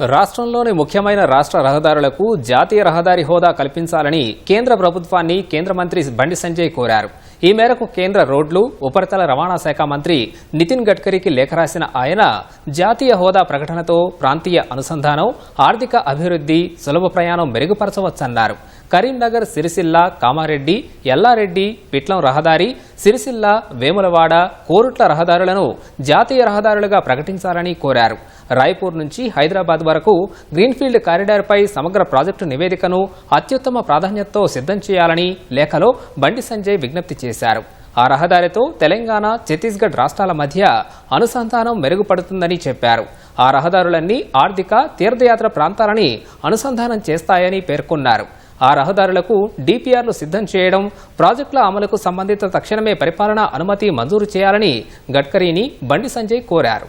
రాష్ట్రంలోని ముఖ్యమైన రాష్ట్ర రహదారులకు జాతీయ రహదారి హోదా కల్పించాలని కేంద్ర ప్రభుత్వాన్ని కేంద్ర మంత్రి బండి సంజయ్ కోరారు. ఈ మేరకు కేంద్ర రోడ్లు ఉపరితల రవాణా శాఖ మంత్రి నితిన్ గడ్కరీకి లేఖ రాసిన ఆయన జాతీయ హోదా ప్రకటనతో ప్రాంతీయ అనుసంధానం ఆర్థిక అభివృద్ధి సులభ ప్రయాణం మెరుగుపరచవచ్చన్నారు. కరీంనగర్ సిరిసిల్ల కామారెడ్డి ఎల్లారెడ్డి పిట్లం రహదారి సిరిసిల్ల వేములవాడ కోరుట్ల రహదారులను జాతీయ రహదారులుగా ప్రకటించాలని కోరారు. రాయ్పూర్ నుంచి హైదరాబాద్ వరకు గ్రీన్ఫీల్డ్ కారిడార్పై సమగ్ర ప్రాజెక్టు నివేదికను అత్యుత్తమ ప్రాధాన్యతతో సిద్ధం చేయాలని లేఖలో బండి సంజయ్ విజ్ఞప్తి చేశారు. ఆ రహదారితో తెలంగాణ ఛత్తీస్గఢ్ రాష్ట్రాల మధ్య అనుసంధానం మెరుగుపడుతుందని చెప్పారు. ఆ రహదారులన్నీ ఆర్థిక తీర్థయాత్ర ప్రాంతాలని అనుసంధానం చేస్తాయని పేర్కొన్నారు. ఆ రహదారులకు డిపిఆర్లు సిద్ధం చేయడం ప్రాజెక్టుల అమలుకు సంబంధిత తక్షణమే పరిపాలనా అనుమతి మంజూరు చేయాలని గడ్కరీని బండి సంజయ్ కోరారు.